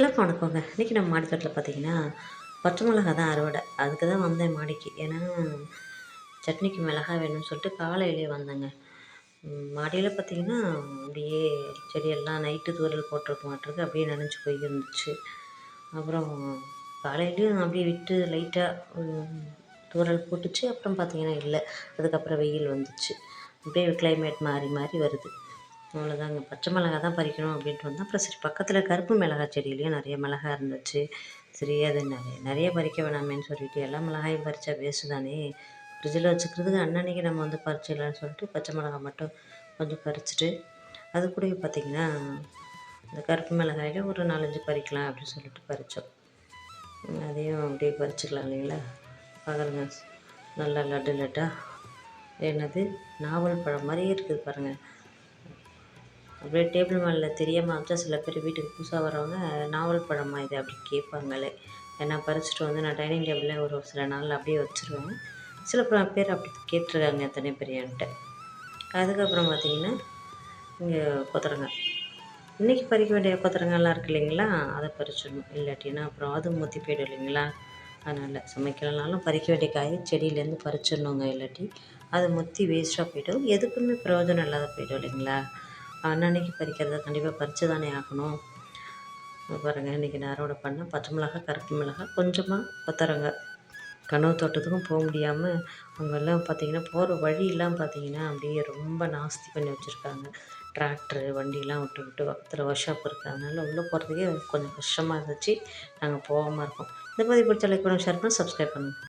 எல்லாருக்கும் வணக்கங்க. இன்றைக்கி நம்ம மாடி தோட்டத்தில் பார்த்தீங்கன்னா பச்சை மிளகா தான் அறுவடை. அதுக்கு தான் வந்தேன் மாடிக்கு. ஏன்னா சட்னிக்கு மிளகா வேணும்னு சொல்லிட்டு காலையிலேயே வந்தேங்க. மாடியில் பார்த்தீங்கன்னா அப்படியே செடியெல்லாம் நைட்டு தூரல் போட்டிருக்க மாட்டிருக்கு அப்படியே நனைஞ்சு போய் இருந்துச்சு அப்புறம் காலையிலையும் அப்படியே விட்டு லைட்டாக தூரல் போட்டுச்சு. அப்புறம் பார்த்தீங்கன்னா இல்லை. அதுக்கப்புறம் வெயில் வந்துச்சு. அப்படியே கிளைமேட் மாறி மாறி வருது. அவ்வளோதாங்க பச்சை மிளகா தான் பறிக்கணும் அப்படின்ட்டு வந்தால் அப்புறம் சரி பக்கத்தில் கருப்பு மிளகா செடியிலையும் நிறைய மிளகா இருந்துச்சு. சரி அது நிறைய நிறைய பறிக்க வேணாமேன்னு சொல்லிட்டு எல்லா மிளகாயும் பறித்தா வேஸ்ட்டு தானே? ஃப்ரிட்ஜில் வச்சுக்கிறதுக்கு அன்னன்னைக்கு நம்ம வந்து பறிச்சிடலான்னு சொல்லிட்டு பச்சை மிளகா மட்டும் கொஞ்சம் பறிச்சுட்டு அது கூட பார்த்திங்கன்னா இந்த கருப்பு மிளகாயில் ஒரு நாலஞ்சு பறிக்கலாம் அப்படின்னு சொல்லிட்டு பறித்தோம் அதையும் அப்படியே பறிச்சுக்கலாம் இல்லைங்களா? பாருங்க நல்லா லட்டு லட்டாக என்னது? நாவல் பழம் மாதிரியே இருக்குது பாருங்கள் அப்படியே டேபிள் மேலே தெரியாமல் வச்சா சில பேர் வீட்டுக்கு புதுசாக வரவங்க நாவல் பழமா இது? அப்படி கேட்பாங்களே. ஏன்னா பறிச்சுட்டு வந்து நான் டைனிங் டேபிளில் ஒரு சில நாளில் அப்படியே வச்சுருவேன். சில பேர் அப்படி கேட்டிருக்காங்க எத்தனை பெரியான்ட்டு அதுக்கப்புறம் பார்த்திங்கன்னா இங்கே கொத்தரங்காய். இன்றைக்கி பறிக்க வேண்டிய கொத்தரங்காய்லாம் இருக்குது இல்லைங்களா? அதை பறிச்சிடணும். இல்லாட்டினா அப்புறம் அது முத்தி போயிடும் இல்லைங்களா? அதனால் சமைக்கலனாலும் பறிக்க வேண்டிய காய் செடியிலேருந்து பறிச்சிடணுங்க இல்லாட்டி அது முத்தி வேஸ்ட்டாக போய்டும். எதுக்குமே பிரயோஜனம் இல்லாத போய்டும் இல்லைங்களா? அன்னன்னைக்கு பறிக்கிறத? கண்டிப்பாக பறித்து தானே ஆகணும். பாருங்கள் இன்றைக்கி நான் அறுவடை பண்ணேன் பச்சை மிளகா கருப்பு மிளகா கொஞ்சமாக கொத்தரங்க. கனவு தோட்டத்துக்கும் போக முடியாமல் அவங்கெல்லாம் பார்த்திங்கன்னா போகிற வழியெல்லாம் பார்த்திங்கன்னா அப்படியே ரொம்ப நாஸ்தி பண்ணி வச்சுருக்காங்க. டிராக்டரு வண்டியெலாம் விட்டு விட்டு பக்கத்தில் ஒர்க் ஷாப் இருக்குது அதனால் உள்ளே போகிறதுக்கே கொஞ்சம் கஷ்டமாக இருந்துச்சு. நாங்கள் போகாமல் இருக்கோம். இந்த மாதிரி பிடிச்ச லைக் பண்ணி ஷேர் பண்ணி சப்ஸ்கிரைப் பண்ணுங்கள்